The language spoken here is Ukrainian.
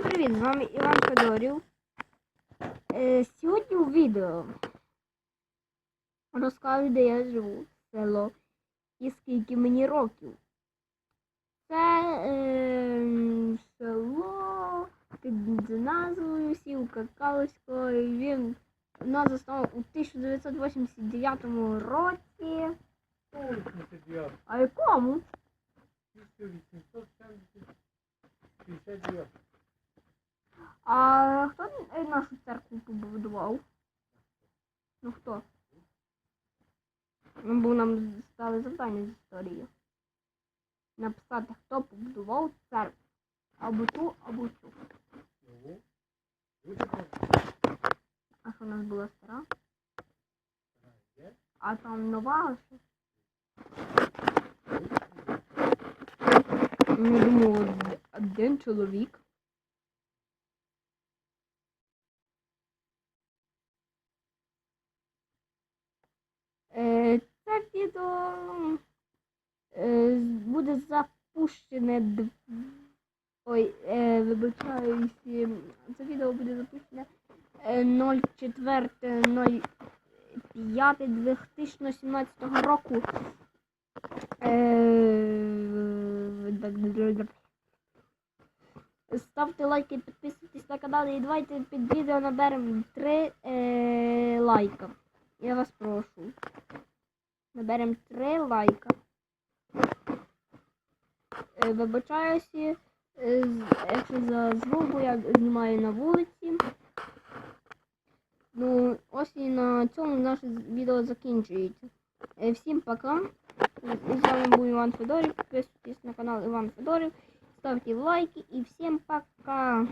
привіт! З вами Іван Федорів. Е, сьогодні у відео розкажу, де я живу, село і скільки мені років. Це е, село під назвою Сілка Калицької. Він нас заснував у 1989 році. А якому? 1870, 59. А хто е, нашу церкву побудував? Ну хто? Ну, бо нам стали завдання з історії. Написати, хто побудував церкву. Або ту, або цю. А що у нас була стара? А там нова ще? Ну, думаю, один чоловік. Е, Це відео е, буде запущене. Ой, е, вибачаюсь, е, це відео буде запущене е, 04.05.2017 року. Е, Ставте лайки, підписуйтесь на канал і давайте під відео наберемо 3 е, лайка. Я вас прошу. Наберемо 3 лайка. Е, вибачаюся, е, якщо за звук, бо я знімаю на вулиці. Ну, ось і на цьому наше відео закінчується. Е, Всім пока. З вами був Іван Федорів. Підписуйтесь на канал Іван Федорів. Ставте лайки і всім пока.